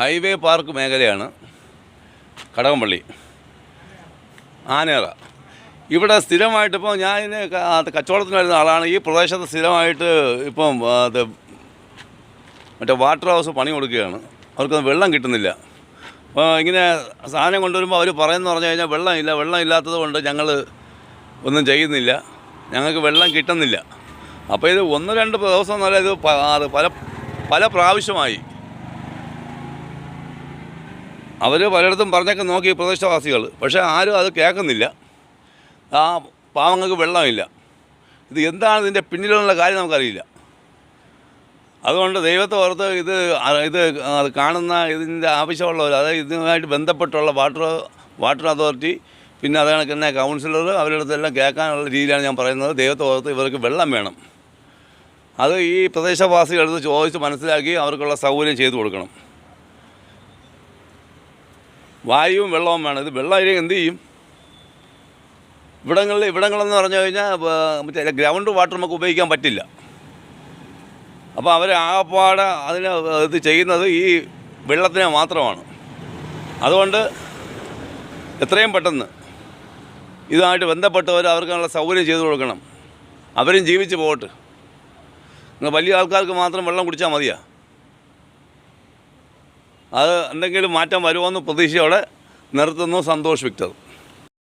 Highway park മേഖലയാണ് കടകംപള്ളി ആനേറ. ഇവിടെ സ്ഥിരമായിട്ട് ഇപ്പോൾ ഞാൻ ഇതിന് കച്ചവടത്തിന് വരുന്ന ആളാണ്. ഈ പ്രദേശത്ത് സ്ഥിരമായിട്ട് ഇപ്പം അത് മറ്റേ വാട്ടർ ഹൗസ് പണി കൊടുക്കുകയാണ്. അവർക്ക് വെള്ളം കിട്ടുന്നില്ല. അപ്പോൾ ഇങ്ങനെ സാധനം കൊണ്ടുവരുമ്പോൾ അവർ പറയുന്നതെന്ന് പറഞ്ഞു കഴിഞ്ഞാൽ വെള്ളമില്ല വെള്ളം ഇല്ലാത്തത് കൊണ്ട് ഞങ്ങൾ ഒന്നും ചെയ്യുന്നില്ല. ഞങ്ങൾക്ക് വെള്ളം കിട്ടുന്നില്ല. അപ്പോൾ ഇത് ഒന്ന് രണ്ട് ദിവസം എന്നല്ല ഇത് പല പല പ്രാവശ്യമായി അവർ പലയിടത്തും പറഞ്ഞൊക്കെ നോക്കി പ്രദേശവാസികൾ പക്ഷേ ആരും അത് കേൾക്കുന്നില്ല. ആ പാവങ്ങൾക്ക് വെള്ളമില്ല. ഇത് എന്താണ് ഇതിന്റെ പിന്നിലുള്ള കാര്യം നമുക്കറിയില്ല. അതുകൊണ്ട് ദൈവത്തെ ഓർത്ത് ഇത് ഇത് കാണുന്ന ഇതിന്റെ ആവശ്യമുള്ളവർ അതായത് ഇതുമായിട്ട് ബന്ധപ്പെട്ടുള്ള വാട്ടർ വാട്ടർ അതോറിറ്റി പിന്നെ അത് കൗൺസിലർ അവരുടെ അടുത്തെല്ലാം കേൾക്കാനുള്ള രീതിയിലാണ് ഞാൻ പറയുന്നത്. ദൈവത്തെ ഓർത്ത് ഇവർക്ക് വെള്ളം വേണം. അത് ഈ പ്രദേശവാസികളടുത്ത് ചോദിച്ച് മനസ്സിലാക്കി അവർക്കുള്ള സൗകര്യം ചെയ്തു കൊടുക്കണം. വായുവും വെള്ളവും വേണം. ഇത് വെള്ളം എന്ത് ചെയ്യും? ഇവിടങ്ങളിൽ ഇവിടങ്ങളെന്ന് പറഞ്ഞു കഴിഞ്ഞാൽ മറ്റേ ഗ്രൗണ്ട് വാട്ടർ നമുക്ക് ഉപയോഗിക്കാൻ പറ്റില്ല. അപ്പോൾ അവർ ആകപ്പാടെ അതിന് ഇത് ചെയ്യുന്നത് ഈ വെള്ളത്തിനെ മാത്രമാണ്. അതുകൊണ്ട് എത്രയും പെട്ടെന്ന് ഇതുമായിട്ട് ബന്ധപ്പെട്ടവർ അവർക്കുള്ള സൗകര്യം ചെയ്തു കൊടുക്കണം. അവരും ജീവിച്ച് പോകട്ടെ. വലിയ ആൾക്കാർക്ക് മാത്രം വെള്ളം കുടിച്ചാൽ മതിയാ. അത് എന്തെങ്കിലും മാറ്റം വരുമോ എന്ന് പ്രതീക്ഷയോടെ നിർത്തുന്നു സന്തോഷ് വിക്ടർ.